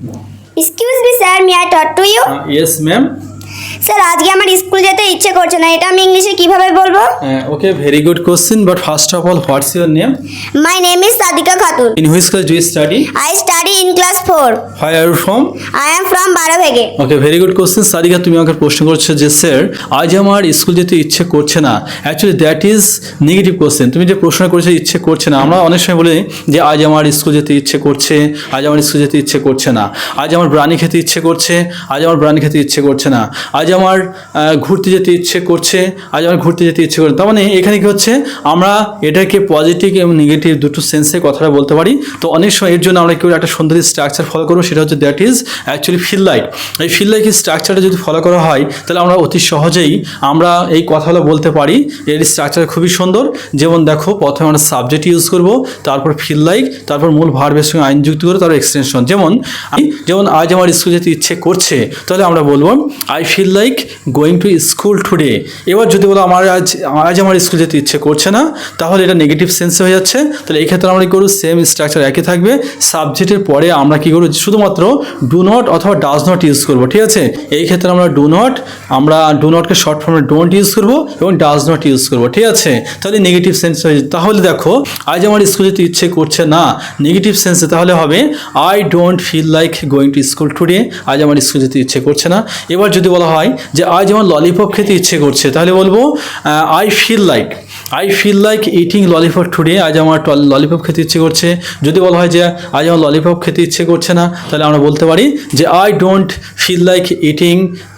Excuse me, sir. May I talk to you? Uh, yes, ma'am. Sir আজকে আমার school যেতে ইচ্ছে করছে না এটা আমি ইংলিশে কীভাবে বলব? Okay very good question but first of all what's your name my name is Sadika Khatun in which class do you study I study in class four hi are you from I am from Barovege okay very good question Sarika তুমি আমাকে প্রশ্ন করছ যে sir আজ আমার school যেতে ইচ্ছে করছে না। Actually that is negative question তুমি যে প্রশ্ন করেছ ইচ্ছে করছে না। আমরা অনেক সময় বলি যে আজ আমার স্কুল যেতে ইচ্ছে করছে আজ আমার স্কুল যেতে ইচ্ছে করছে না। আজ আমার ব্রানি খেতে ইচ্ছে করছে আজ আমার ব্রানি খেতে ইচ্ছে করছে না। আজ আমার ঘুরতে যেতে ইচ্ছে করছে, আজ আমার ঘুরতে যেতে ইচ্ছে করছে। তার মানে এখানে কি হচ্ছে, আমরা এটাকে পজিটিভ এবং নেগেটিভ দুটো সেন্সে কথাটা বলতে পারি। তো অনেক সময় এর জন্য আমরা কেউ একটা সুন্দর স্ট্রাকচার ফলো করব, সেটা হচ্ছে that is actually feel like এই ফিল লাইক স্ট্রাকচারটা যদি ফলো করা হয়, তাহলে আমরা অতি সহজেই আমরা এই কথাগুলো বলতে পারি। এর স্ট্রাকচার খুবই সুন্দর। যেমন দেখো, প্রথমে আমরা সাবজেক্ট ইউজ করব, তারপর ফিল লাইক তারপর মূল ভার্বের সঙ্গে আইন যুক্ত করে তারপর এক্সটেনশন যেমন যেমন আজ আমার স্কুল যেতে ইচ্ছে করছে, তাহলে আমরা বলব I feel like going to school today এবার যদি বলো আমার আজ আজ আমার স্কুল যেতে ইচ্ছে করছে না, তাহলে এটা নেগেটিভ সেন্সে হয়ে যাচ্ছে। তাহলে এই ক্ষেত্রে আমরা কি করব? সেম স্ট্রাকচার একই থাকবে। সাবজেক্টের পরে আমরা কী করব? শুধুমাত্র ডু নট অথবা ডাজ নট ইউজ করব, ঠিক আছে? এই ক্ষেত্রে আমরা ডু নট আমরা ডু নটকে শর্ট ফর্মে ডোন্ট ইউজ করব এবং ডাজ নট ইউজ করব, ঠিক আছে? তাহলে নেগেটিভ সেন্স হয়ে তাহলে দেখো, আজ আমার স্কুল যেতে ইচ্ছে করছে না। নেগেটিভ সেন্সে তাহলে হবে I don't feel like going to school today আজ আমার স্কুল যেতে ইচ্ছে করছে না। এবার যদি বলা হয় যে আজ আমার ললিপপ খেতে ইচ্ছে করছে তাহলে বলব I feel like I feel like eating lollipop today আজ আমার ললিপপ খেতে ইচ্ছে করছে। যদি বলা হয় যে আজ আমার ললিপপ খেতে ইচ্ছে করছে না তাহলে আমরা বলতে পারি যে I don't feel like eating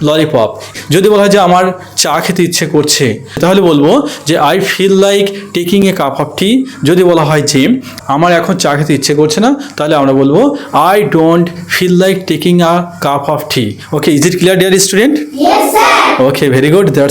lollipop যদি বলা হয় যে আমার চা খেতে ইচ্ছে করছে তাহলে বলব যে I feel like taking a cup of tea যদি বলা হয় যে আমার এখন চা খেতে ইচ্ছে করছে না তাহলে আমরা বলব I don't feel like taking a cup of tea okay is it clear dear student okay very good that's